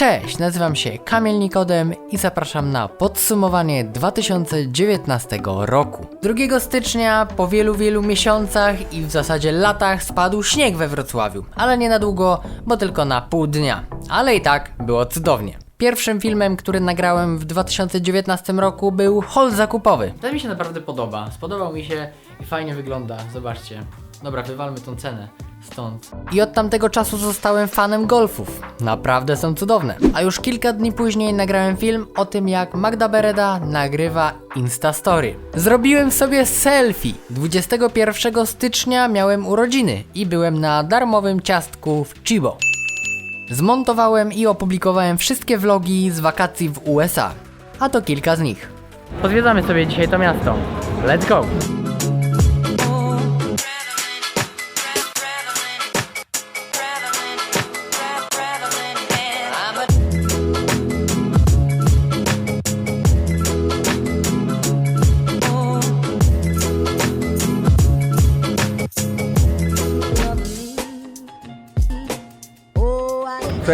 Cześć, nazywam się Kamil Nikodem i zapraszam na podsumowanie 2019 roku. 2 stycznia po wielu, wielu miesiącach i w zasadzie latach spadł śnieg we Wrocławiu, ale nie na długo, bo tylko na pół dnia. Ale i tak było cudownie. Pierwszym filmem, który nagrałem w 2019 roku był haul zakupowy. To mi się naprawdę podoba. Spodobał mi się i fajnie wygląda. Zobaczcie. Dobra, wywalmy tą cenę stąd. I od tamtego czasu zostałem fanem golfów. Naprawdę są cudowne. A już kilka dni później nagrałem film o tym, jak Magda Bereda nagrywa Instastory. Zrobiłem sobie selfie. 21 stycznia miałem urodziny i byłem na darmowym ciastku w Chibo. Zmontowałem i opublikowałem wszystkie vlogi z wakacji w USA. A to kilka z nich. Pozwiedzamy sobie dzisiaj to miasto. Let's go!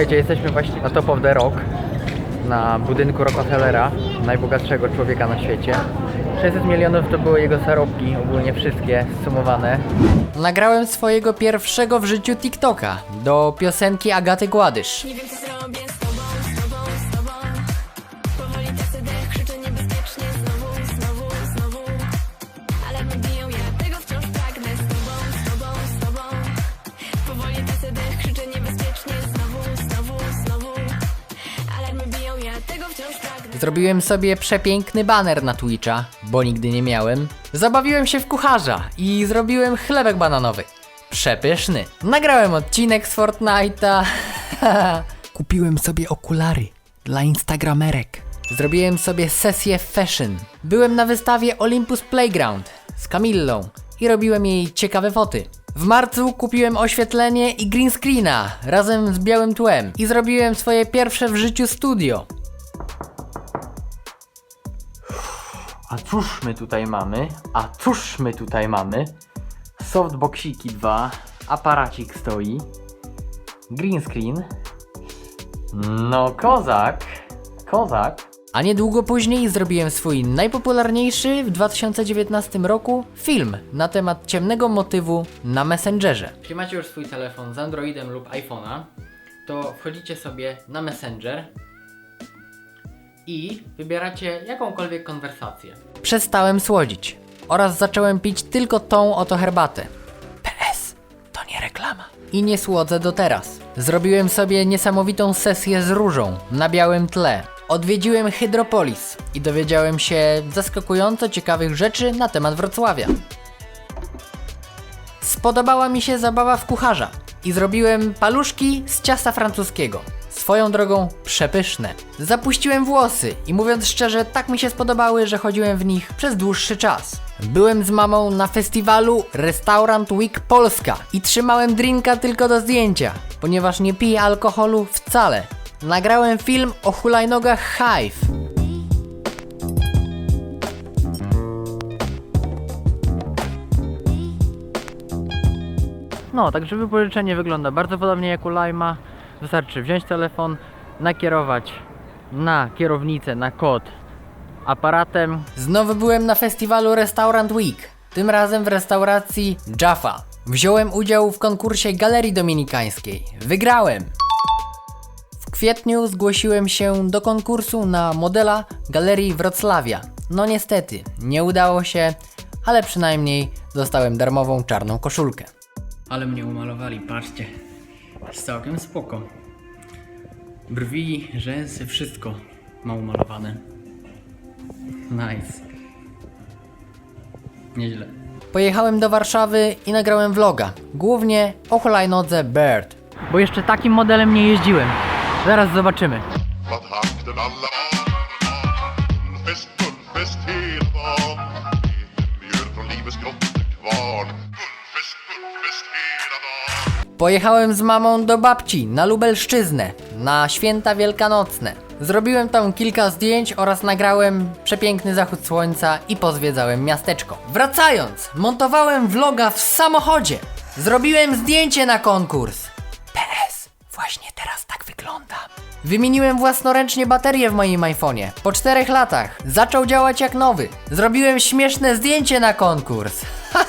Słuchajcie, jesteśmy właśnie na Top of the Rock, na budynku Rockefellera, najbogatszego człowieka na świecie. 600 milionów to były jego zarobki, ogólnie wszystkie sumowane. Nagrałem swojego pierwszego w życiu TikToka do piosenki Agaty Gładysz. Nie wiem co Zrobiłem sobie przepiękny baner na Twitcha, bo nigdy nie miałem. Zabawiłem się w kucharza i zrobiłem chlebek bananowy. Przepyszny. Nagrałem odcinek z Fortnite'a. Kupiłem sobie okulary dla instagramerek. Zrobiłem sobie sesję fashion. Byłem na wystawie Olympus Playground z Camillą i robiłem jej ciekawe foty. W marcu kupiłem oświetlenie i green screena razem z białym tłem i zrobiłem swoje pierwsze w życiu studio. A cóż my tutaj mamy? A cóż my tutaj mamy? Softboxiki 2, aparacik stoi, green screen. No kozak, kozak. A niedługo później zrobiłem swój najpopularniejszy w 2019 roku film na temat ciemnego motywu na Messengerze. Jeśli macie już swój telefon z Androidem lub iPhone'a, to wchodzicie sobie na Messenger i wybieracie jakąkolwiek konwersację. Przestałem słodzić oraz zacząłem pić tylko tą oto herbatę. PS, to nie reklama. I nie słodzę do teraz. Zrobiłem sobie niesamowitą sesję z różą na białym tle. Odwiedziłem Hydropolis i dowiedziałem się zaskakująco ciekawych rzeczy na temat Wrocławia. Spodobała mi się zabawa w kucharza i zrobiłem paluszki z ciasta francuskiego. Swoją drogą przepyszne. Zapuściłem włosy i mówiąc szczerze, tak mi się spodobały, że chodziłem w nich przez dłuższy czas. Byłem z mamą na festiwalu Restaurant Week Polska i trzymałem drinka tylko do zdjęcia, ponieważ nie piję alkoholu wcale. Nagrałem film o hulajnogach Hive. No, także wypożyczenie wygląda bardzo podobnie jak u Lima. Wystarczy wziąć telefon, nakierować na kierownicę, na kod aparatem. Znowu byłem na festiwalu Restaurant Week. Tym razem w restauracji Jaffa. Wziąłem udział w konkursie Galerii Dominikańskiej. Wygrałem! W kwietniu zgłosiłem się do konkursu na modela Galerii Wrocławia. No niestety, nie udało się, ale przynajmniej dostałem darmową czarną koszulkę. Ale mnie umalowali, patrzcie. Jest całkiem spoko. Brwi, rzęsy, wszystko ma umalowane. Nice. Nieźle. Pojechałem do Warszawy i nagrałem vloga. Głównie o hulajnodze Bird. Bo jeszcze takim modelem nie jeździłem. Zaraz zobaczymy. Pojechałem z mamą do babci na Lubelszczyznę na święta wielkanocne. Zrobiłem tam kilka zdjęć oraz nagrałem przepiękny zachód słońca i pozwiedzałem miasteczko. Wracając, montowałem vloga w samochodzie. Zrobiłem zdjęcie na konkurs. PS, właśnie. Wymieniłem własnoręcznie baterię w moim iPhone'ie. Po czterech latach zaczął działać jak nowy. Zrobiłem śmieszne zdjęcie na konkurs.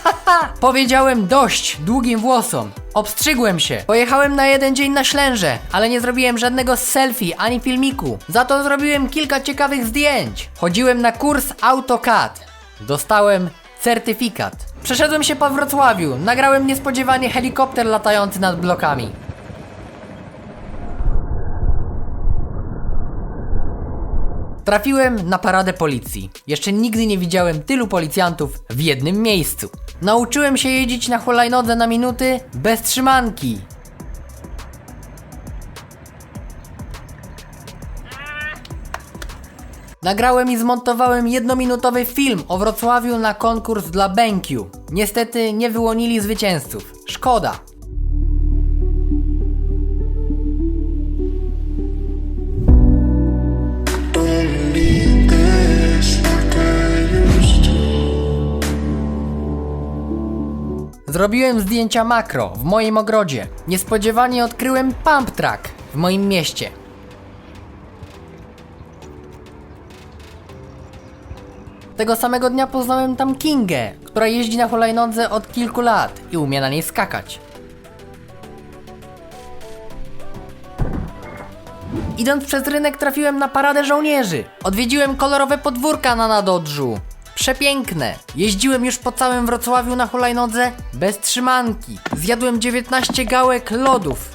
Powiedziałem dość długim włosom. Obstrzygłem się. Pojechałem na jeden dzień na Ślęże, ale nie zrobiłem żadnego selfie ani filmiku. Za to zrobiłem kilka ciekawych zdjęć. Chodziłem na kurs AutoCAD. Dostałem certyfikat. Przeszedłem się po Wrocławiu. Nagrałem niespodziewanie helikopter latający nad blokami. Trafiłem na paradę policji. Jeszcze nigdy nie widziałem tylu policjantów w jednym miejscu. Nauczyłem się jeździć na hulajnodze na minuty bez trzymanki. Nagrałem i zmontowałem jednominutowy film o Wrocławiu na konkurs dla BenQ. Niestety nie wyłonili zwycięzców. Szkoda. Zrobiłem zdjęcia makro w moim ogrodzie. Niespodziewanie odkryłem pump track w moim mieście. Tego samego dnia poznałem tam Kingę, która jeździ na hulajnodze od kilku lat i umie na niej skakać. Idąc przez rynek trafiłem na paradę żołnierzy. Odwiedziłem kolorowe podwórka na Nadodrzu. Przepiękne. Jeździłem już po całym Wrocławiu na hulajnodze bez trzymanki. Zjadłem 19 gałek lodów.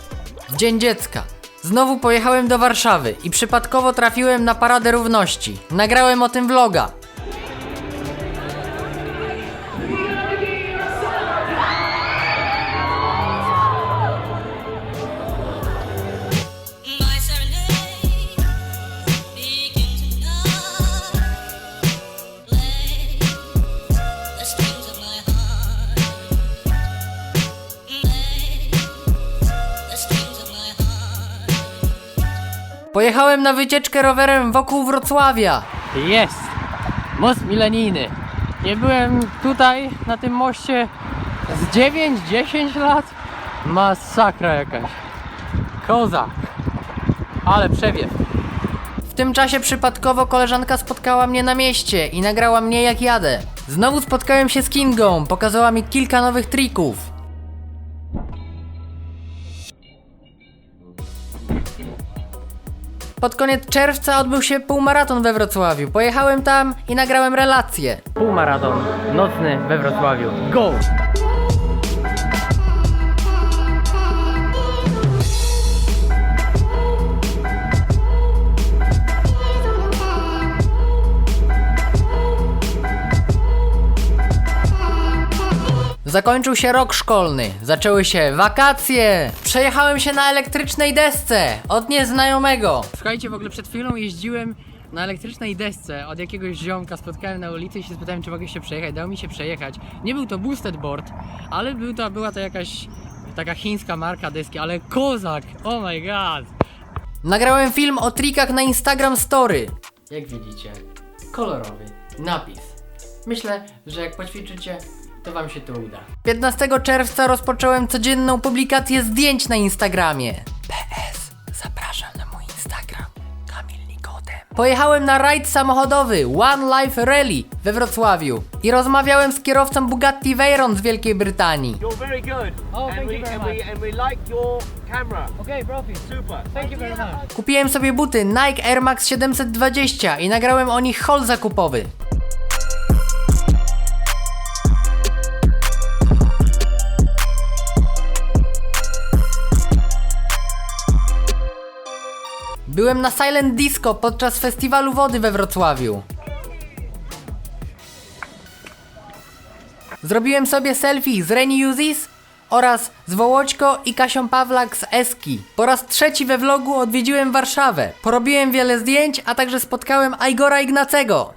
Dzień Dziecka. Znowu pojechałem do Warszawy i przypadkowo trafiłem na Paradę Równości. Nagrałem o tym vloga. Pojechałem na wycieczkę rowerem wokół Wrocławia. Jest! Most milenijny. Nie byłem tutaj na tym moście z 9-10 lat. Masakra jakaś. Kozak. Ale przewiew. W tym czasie przypadkowo koleżanka spotkała mnie na mieście i nagrała mnie jak jadę. Znowu spotkałem się z Kingą, pokazała mi kilka nowych trików. Pod koniec czerwca odbył się półmaraton we Wrocławiu. Pojechałem tam i nagrałem relację. Półmaraton nocny we Wrocławiu. Go! Zakończył się rok szkolny, zaczęły się wakacje. Przejechałem się na elektrycznej desce od nieznajomego. Słuchajcie, w ogóle przed chwilą jeździłem na elektrycznej desce od jakiegoś ziomka, spotkałem na ulicy i się spytałem, czy mogę się przejechać. Dał mi się przejechać. Nie był to boosted board, ale był to, była to jakaś taka chińska marka deski, ale kozak! Oh my god! Nagrałem film o trikach na Instagram Story. Jak widzicie, kolorowy napis. Myślę, że jak poćwiczycie, to wam się to uda. 15 czerwca rozpocząłem codzienną publikację zdjęć na Instagramie. PS, zapraszam na mój Instagram. Kamil Nikodem. Pojechałem na rajd samochodowy One Life Rally we Wrocławiu i rozmawiałem z kierowcą Bugatti Veyron z Wielkiej Brytanii. You're very good. Oh, and thank we, you very and we and we like your camera. Okay. Super. Thank you very much. Kupiłem sobie buty Nike Air Max 720 i nagrałem o nich haul zakupowy. Byłem na Silent Disco podczas festiwalu wody we Wrocławiu. Zrobiłem sobie selfie z Reni Uzis oraz z Wołoćko i Kasią Pawlak z Eski. Po raz trzeci we vlogu odwiedziłem Warszawę. Porobiłem wiele zdjęć, a także spotkałem Igora Ignacego.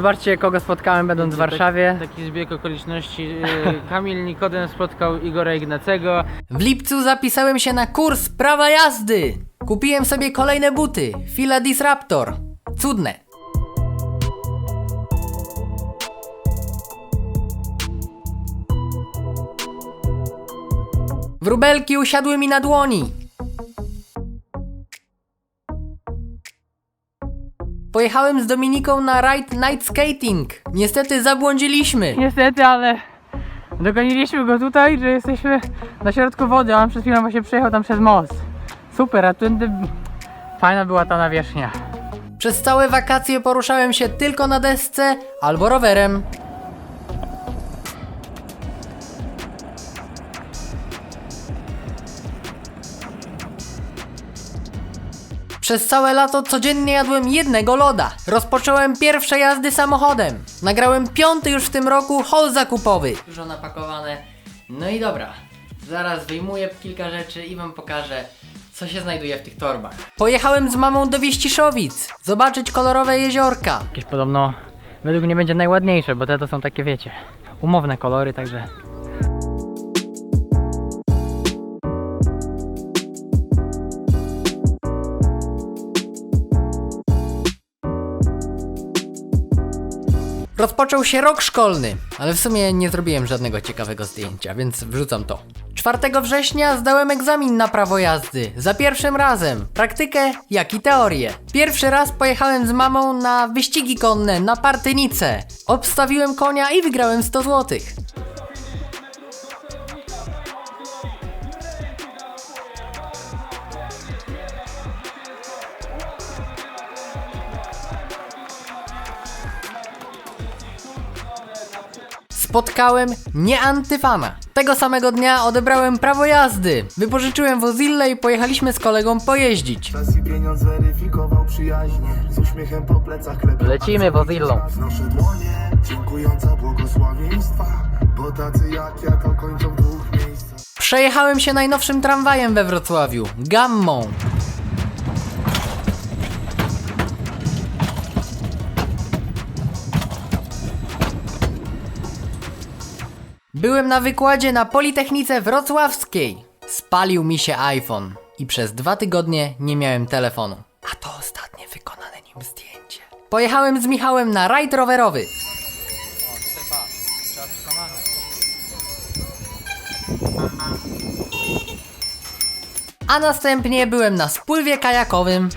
Zobaczcie, kogo spotkałem będąc w Warszawie. Taki zbieg okoliczności. y, Kamil Nikodem spotkał Igora Ignacego. W lipcu zapisałem się na kurs prawa jazdy. Kupiłem sobie kolejne buty, Fila Disruptor. Cudne. Wróbelki usiadły mi na dłoni. Pojechałem z Dominiką na Ride Night Skating. Niestety zabłądziliśmy. Niestety, ale dogoniliśmy go tutaj, że jesteśmy na środku wody, a on przed chwilą właśnie przejechał tam przez most. Super, a tędy fajna była ta nawierzchnia. Przez całe wakacje poruszałem się tylko na desce albo rowerem. Przez całe lato codziennie jadłem jednego loda. Rozpocząłem pierwsze jazdy samochodem. Nagrałem piąty już w tym roku haul zakupowy. Dużo napakowane. No i dobra. Zaraz wyjmuję kilka rzeczy i wam pokażę, co się znajduje w tych torbach. Pojechałem z mamą do Wieściszowic. Zobaczyć kolorowe jeziorka. Jakieś podobno według mnie będzie najładniejsze, bo te to są takie, wiecie, umowne kolory, także Rozpoczął się rok szkolny, ale w sumie nie zrobiłem żadnego ciekawego zdjęcia, więc wrzucam to. 4 września zdałem egzamin na prawo jazdy. Za pierwszym razem. Praktykę, jak i teorię. Pierwszy raz pojechałem z mamą na wyścigi konne na Partynicę. Obstawiłem konia i wygrałem 100 złotych. Spotkałem nie antyfana. Tego samego dnia odebrałem prawo jazdy. Wypożyczyłem wozillę i pojechaliśmy z kolegą pojeździć. Czas i pieniądz weryfikował przyjaźnie Z uśmiechem po plecach klepie Lecimy Wozillą. Wznoszę dłonie, dziękując za błogosławieństwa Bo tacy jak ja to kończą w dwóch miejscach Przejechałem się najnowszym tramwajem we Wrocławiu, Gammą. Byłem na wykładzie na Politechnice Wrocławskiej. Spalił mi się iPhone i przez dwa tygodnie nie miałem telefonu. A to ostatnie wykonane nim zdjęcie. Pojechałem z Michałem na rajd rowerowy. A następnie byłem na spływie kajakowym.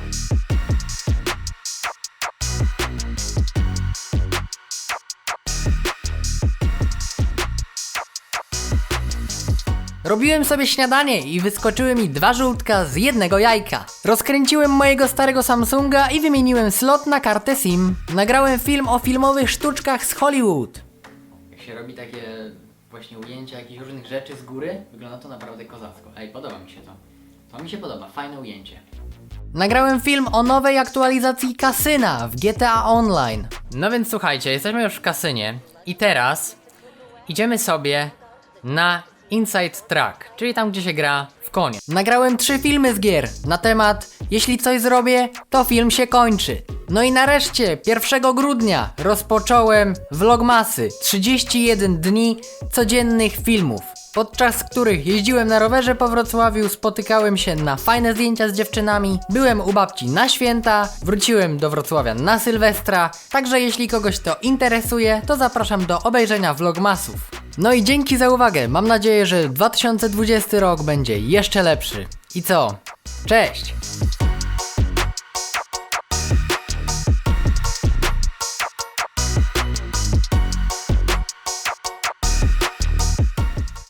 Robiłem sobie śniadanie i wyskoczyły mi dwa żółtka z jednego jajka. Rozkręciłem mojego starego Samsunga i wymieniłem slot na kartę SIM. Nagrałem film o filmowych sztuczkach z Hollywood. Jak się robi takie właśnie ujęcia jakichś różnych rzeczy z góry, wygląda to naprawdę kozacko. Ej, podoba mi się to. To mi się podoba, fajne ujęcie. Nagrałem film o nowej aktualizacji kasyna w GTA Online. No więc słuchajcie, jesteśmy już w kasynie i teraz idziemy sobie na Inside Track, czyli tam gdzie się gra w konie. Nagrałem trzy filmy z gier na temat jeśli coś zrobię, to film się kończy. No i nareszcie 1 grudnia rozpocząłem vlogmasy 31 dni codziennych filmów. Podczas których jeździłem na rowerze po Wrocławiu, spotykałem się na fajne zdjęcia z dziewczynami, byłem u babci na święta, wróciłem do Wrocławia na Sylwestra, także jeśli kogoś to interesuje, to zapraszam do obejrzenia vlogmasów. No i dzięki za uwagę, mam nadzieję, że 2020 rok będzie jeszcze lepszy. I co? Cześć!